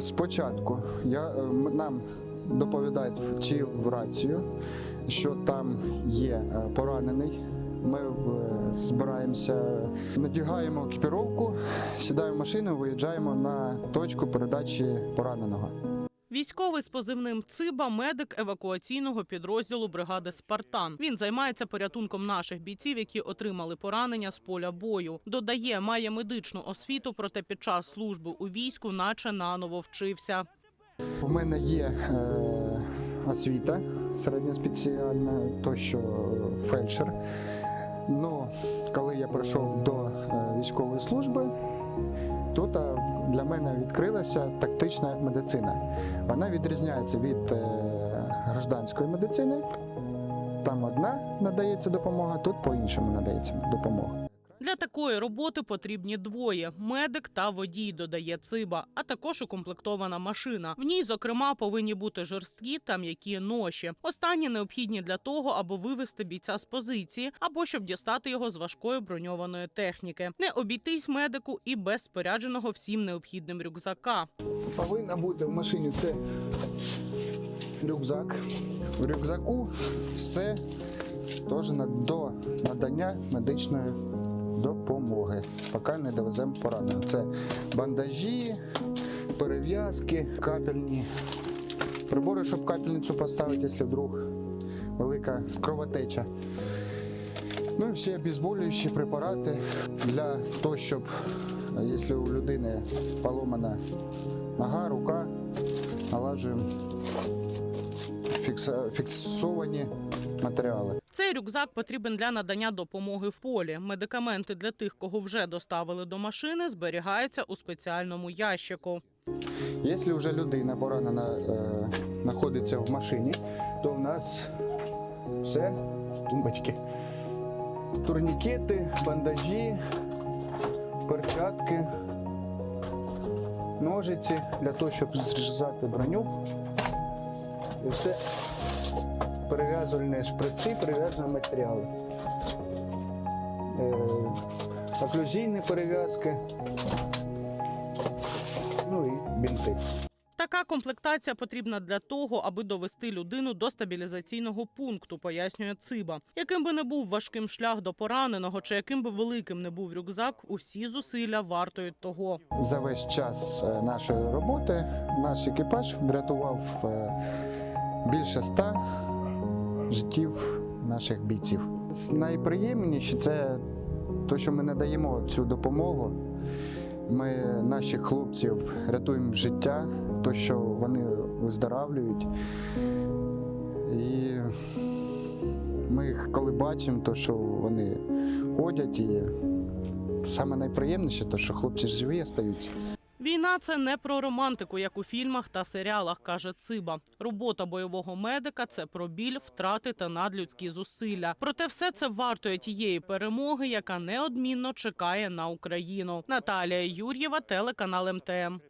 Спочатку я, е, нам доповідають чи в рацію, що там є е, поранений. Ми е, збираємося, надягаємо екіпіровку, сідаємо в машину, виїжджаємо на точку передачі пораненого. Військовий з позивним Циба, медик евакуаційного підрозділу бригади Спартан. Він займається порятунком наших бійців, які отримали поранення з поля бою. Додає, має медичну освіту, проте під час служби у війську, наче наново вчився. У мене є е, освіта середньоспеціальна, то що фельдшер. Ну, коли я прийшов до е, військової служби, тут для мене відкрилася тактична медицина. Вона відрізняється від е, гражданської медицини. Там одна надається допомога, тут по-іншому надається допомога. Для такої роботи потрібні двоє: медик та водій, додає Циба, а також укомплектована машина. В ній, зокрема, повинні бути жорсткі та м'які ноші. Останні необхідні для того, аби вивести бійця з позиції або щоб дістати його з важкої броньованої техніки. Не обійтись медику і без спорядженого всім необхідним рюкзака. Повинна бути в машині це рюкзак. В рюкзаку все теж до надання медичної допомоги, поки не довеземо пораненого. Це бандажі, перев'язки, капельні, прибори, щоб капельницю поставити, якщо вдруг велика кровотеча. Ну і всі обезболюючі препарати для того, щоб е, якщо у людини поломана нога, рука, налажуємо фіксовані матеріали. Цей рюкзак потрібен для надання допомоги в полі. Медикаменти для тих, кого вже доставили до машини, зберігаються у спеціальному ящику. Якщо вже людина поранена е, знаходиться в машині, то в нас все тумбочки. Турнікети, бандажі, перчатки, ножиці для того, щоб зрізати броню. І все перев'язувальні шприци, перев'язані матеріали. Е, оклюзійні перев'язки. Ну і бінти. Така комплектація потрібна для того, аби довести людину до стабілізаційного пункту, пояснює Циба. Яким би не був важким шлях до пораненого, чи яким би великим не був рюкзак, усі зусилля вартують того. За весь час е, нашої роботи наш екіпаж врятував е, більше ста життів наших бійців. Найприємніше це те, що ми надаємо цю допомогу. Ми наших хлопців рятуємо життя, то, що вони виздоравлюють. І ми їх коли бачимо, то що вони ходять і саме найприємніше, то що хлопці живі остаються. Війна це не про романтику, як у фільмах та серіалах, каже Циба. Робота бойового медика це про біль, втрати та надлюдські зусилля. Проте все це вартує тієї перемоги, яка неодмінно чекає на Україну. Наталія Юр'єва, телеканал МТМ.